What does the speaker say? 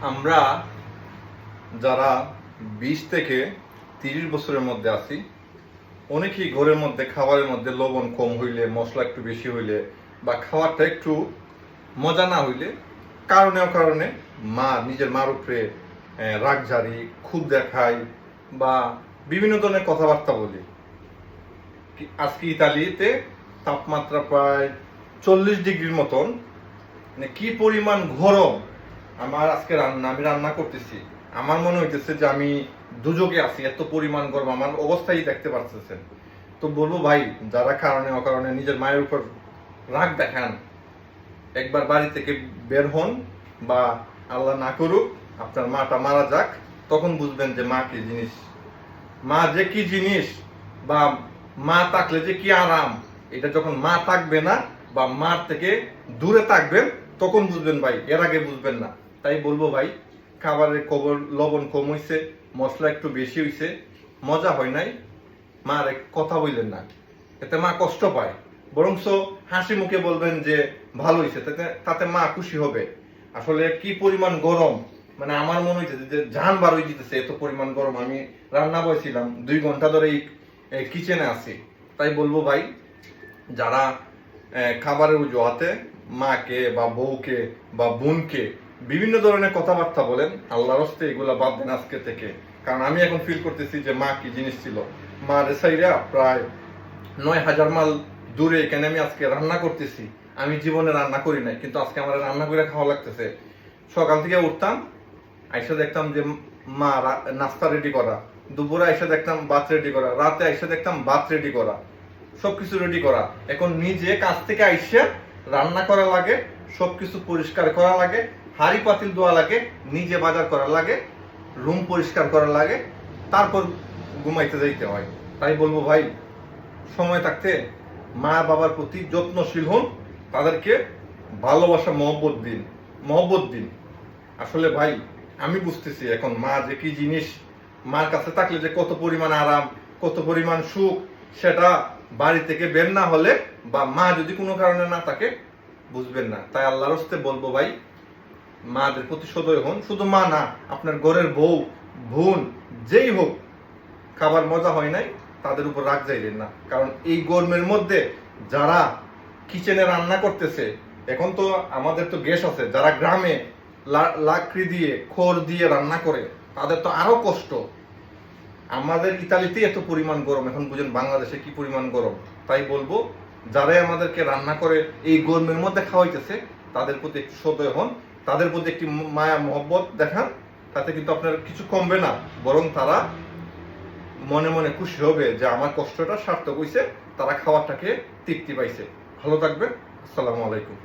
আমরা যারা বিশ থেকে তিরিশ বছরের মধ্যে আছি, অনেকেই ঘরের মধ্যে, খাবারের মধ্যে লবণ কম হইলে, মশলা একটু বেশি হইলে বা খাবারটা একটু মজা না হইলে, কারণে কারণে মা, নিজের মার উপরে রাগ ঝাড়ি খুদ দেখাই বা বিভিন্ন ধরনের কথাবার্তা বলি। আজকে ইতালিতে তাপমাত্রা প্রায় চল্লিশ ডিগ্রির মতন। মানে কি পরিমাণ গরম আমার আজকে রান্না, আমি রান্না করতেছি। আমার মনে হইতেছে যে আমি দুযোগে আছি, এত পরিমাণ গরম, আমার অবস্থাই দেখতে পারতেছেন। তো বলব ভাই, যারা কারণে অকারণে নিজের মায়ের উপর রাগ দেখান, একবার বাড়ি থেকে বের হন বা আল্লাহ না করুক, আপনার মাটা মারা যাক, তখন বুঝবেন যে মা কি জিনিস। মা যে কি জিনিস বা মা থাকলে যে কি আরাম, এটা যখন মা থাকবে না বা মার থেকে দূরে থাকবেন, তখন বুঝবেন ভাই, এর আগে বুঝবেন না। তাই বলব ভাই, খাবারের কবর লবণ কম হইছে, মশলা একটু বেশি হইছে, মজা হয় নাই। মার কথা বললেন না। এতে মা কষ্ট পায়। বরংস হাসি মুখে বলবেন যে, ভালো হয়েছে তাতে তাতে মা খুশি হবে। আসলে কি পরিমাণ গরম। মানে আমার মনে হয়েছে যে জান বার হয়ে এত পরিমাণ গরম। আমি রান্না বসেছিলাম দুই ঘণ্টা ধরে এই কিচেনে আছি। তাই বলব ভাই, যারা খাবারের জোয়াতে মাকে বা বউকে বা বোনকে বিভিন্ন ধরনের কথাবার্তা বলেন, আল্লাহর হস্তে এগুলা বাদ দেন আজকে থেকে। কারণ আমি এখন ফিল করতেছি যে মা কি জিনিস ছিল। মা রেসাইরা প্রায় নয় হাজার মাইল দূরে এখানে আমি আজকে রান্না করতেছি। আমি জীবনে রান্না করি নাই, কিন্তু আজকে আমার রান্না করে খাওয়া লাগতেছে। সকাল থেকে উঠতাম, আইসা দেখতাম যে মা নাস্তা রেডি করা। দুপুরে আইসা দেখতাম ভাত রেডি করা। রাতে আইসা দেখতাম ভাত রেডি করা। সবকিছু রেডি করা। এখন নিজে কাজ থেকে আইসা রান্না করা লাগে, সবকিছু পরিষ্কার করা লাগে। হাড়ি পাতিল ধোয়া লাগে, নিজে বাজার করা লাগে, রুম পরিষ্কার করা লাগে, তারপর ঘুমাইতে যাইতে হয়। তাই বলব ভাই, সময় থাকতে মা বাবার প্রতি যত্নশীল হন, তাদেরকে ভালোবাসা, মহব্বত দিন মহব্বত দিন। আসলে ভাই, আমি বুঝতেছি এখন মা যে কি জিনিস, মার কাছে থাকলে যে কত পরিমাণ আরাম, কত পরিমাণ সুখ, সেটা বাড়ি থেকে বের না হলে বা মা যদি কোনো কারণে না থাকে, বুঝবেন না। তাই আল্লাহর বলব ভাই মাদের প্রতি সদয় হন, শুধু মা না, আপনার ঘরের বউ, বোন, যেই হোক, খাবার মজা হয় নাই, তাদের উপর রাগ যাইলেন না। কারণ এই গরমের মধ্যে যারা কিচেনে রান্না করতেছে, এখন তো আমাদের তো গ্যাস আছে, যারা গ্রামে লাকড়ি দিয়ে, খড় দিয়ে রান্না করে, তাদের তো আরও কষ্ট। আমাদের ইতালিতে এত পরিমাণ গরম, এখন বুঝেন বাংলাদেশে কি পরিমাণ গরম। তাই বলব, যারাই আমাদেরকে রান্না করে এই গরমের মধ্যে খাওয়াইতেছে, তাদের প্রতি একটু সদয় হন তাদের প্রতি একটি মায়া, মহব্বত দেখান, তাতে কিন্তু আপনার কিছু কমবে না। বরং তারা মনে মনে খুশি হবে যে আমার কষ্টটা সার্থক হয়েছে তারা খাবারটাকে তৃপ্তি পাইছে। ভালো থাকবেন। আসসালামু আলাইকুম।